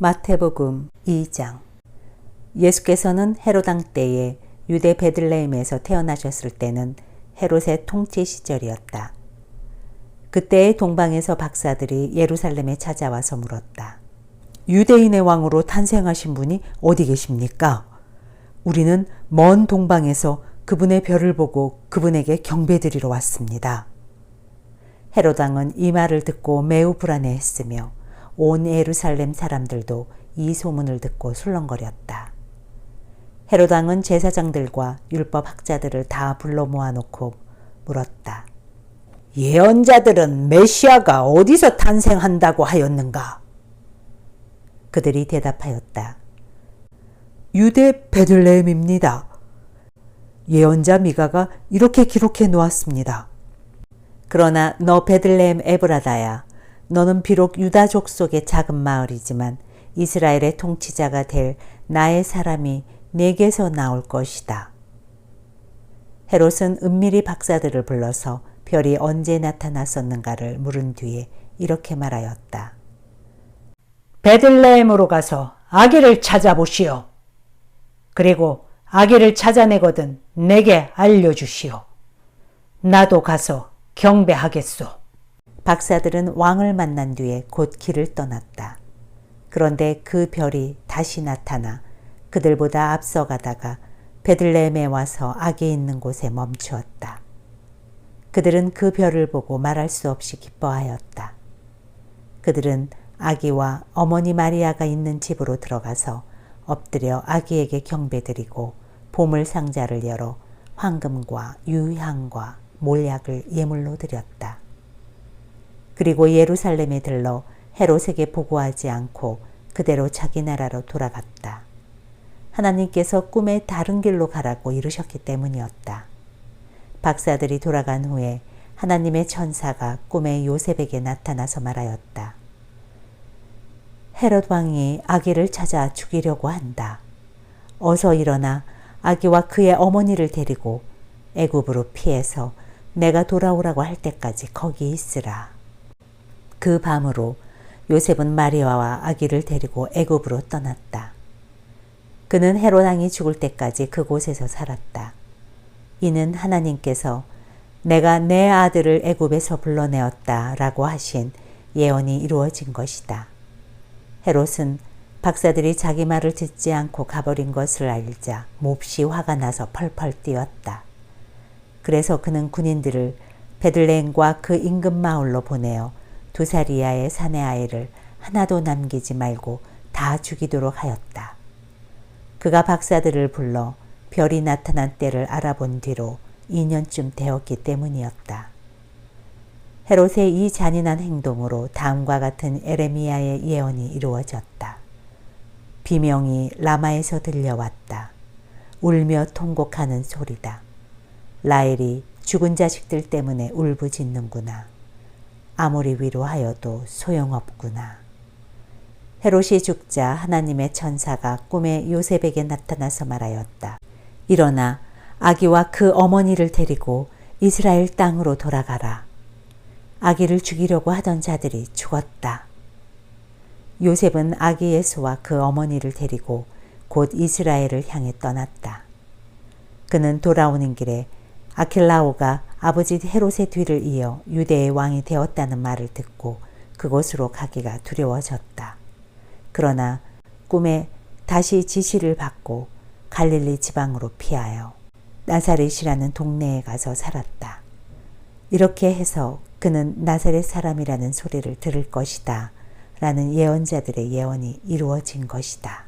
마태복음 2장 예수께서는 헤로당 때에 유대 베들레헴에서 태어나셨을 때는 헤롯의 통치 시절이었다. 그때의 동방에서 박사들이 예루살렘에 찾아와서 물었다. 유대인의 왕으로 탄생하신 분이 어디 계십니까? 우리는 먼 동방에서 그분의 별을 보고 그분에게 경배드리러 왔습니다. 헤로당은 이 말을 듣고 매우 불안해했으며 온 예루살렘 사람들도 이 소문을 듣고 술렁거렸다. 헤로당은 제사장들과 율법 학자들을 다 불러 모아놓고 물었다. 예언자들은 메시아가 어디서 탄생한다고 하였는가? 그들이 대답하였다. 유대 베들레헴입니다. 예언자 미가가 이렇게 기록해 놓았습니다. 그러나 너 베들레헴 에브라다야 너는 비록 유다족 속의 작은 마을이지만 이스라엘의 통치자가 될 나의 사람이 내게서 나올 것이다. 헤롯은 은밀히 박사들을 불러서 별이 언제 나타났었는가를 물은 뒤에 이렇게 말하였다. 베들레헴으로 가서 아기를 찾아보시오. 그리고 아기를 찾아내거든 내게 알려주시오. 나도 가서 경배하겠소. 박사들은 왕을 만난 뒤에 곧 길을 떠났다. 그런데 그 별이 다시 나타나 그들보다 앞서가다가 베들레헴에 와서 아기 있는 곳에 멈추었다. 그들은 그 별을 보고 말할 수 없이 기뻐하였다. 그들은 아기와 어머니 마리아가 있는 집으로 들어가서 엎드려 아기에게 경배드리고 보물 상자를 열어 황금과 유향과 몰약을 예물로 드렸다. 그리고 예루살렘에 들러 헤롯에게 보고하지 않고 그대로 자기 나라로 돌아갔다. 하나님께서 꿈에 다른 길로 가라고 이르셨기 때문이었다. 박사들이 돌아간 후에 하나님의 천사가 꿈에 요셉에게 나타나서 말하였다. 헤롯 왕이 아기를 찾아 죽이려고 한다. 어서 일어나 아기와 그의 어머니를 데리고 애굽으로 피해서 내가 돌아오라고 할 때까지 거기 있으라. 그 밤으로 요셉은 마리아와 아기를 데리고 애굽으로 떠났다. 그는 헤롯 왕이 죽을 때까지 그곳에서 살았다. 이는 하나님께서 내가 내 아들을 애굽에서 불러내었다라고 하신 예언이 이루어진 것이다. 헤롯은 박사들이 자기 말을 듣지 않고 가버린 것을 알자 몹시 화가 나서 펄펄 뛰었다. 그래서 그는 군인들을 베들레헴과 그 인근 마을로 보내어 두 살 이하의 사내 아이를 하나도 남기지 말고 다 죽이도록 하였다. 그가 박사들을 불러 별이 나타난 때를 알아본 뒤로 2년쯤 되었기 때문이었다. 헤롯의 이 잔인한 행동으로 다음과 같은 에레미야의 예언이 이루어졌다. 비명이 라마에서 들려왔다. 울며 통곡하는 소리다. 라헬이 죽은 자식들 때문에 울부짖는구나. 아무리 위로하여도 소용없구나. 헤롯이 죽자 하나님의 천사가 꿈에 요셉에게 나타나서 말하였다. 일어나 아기와 그 어머니를 데리고 이스라엘 땅으로 돌아가라. 아기를 죽이려고 하던 자들이 죽었다. 요셉은 아기 예수와 그 어머니를 데리고 곧 이스라엘을 향해 떠났다. 그는 돌아오는 길에 아킬라오가 아버지 헤롯의 뒤를 이어 유대의 왕이 되었다는 말을 듣고 그곳으로 가기가 두려워졌다. 그러나 꿈에 다시 지시를 받고 갈릴리 지방으로 피하여 나사렛이라는 동네에 가서 살았다. 이렇게 해서 그는 나사렛 사람이라는 소리를 들을 것이다. 라는 예언자들의 예언이 이루어진 것이다.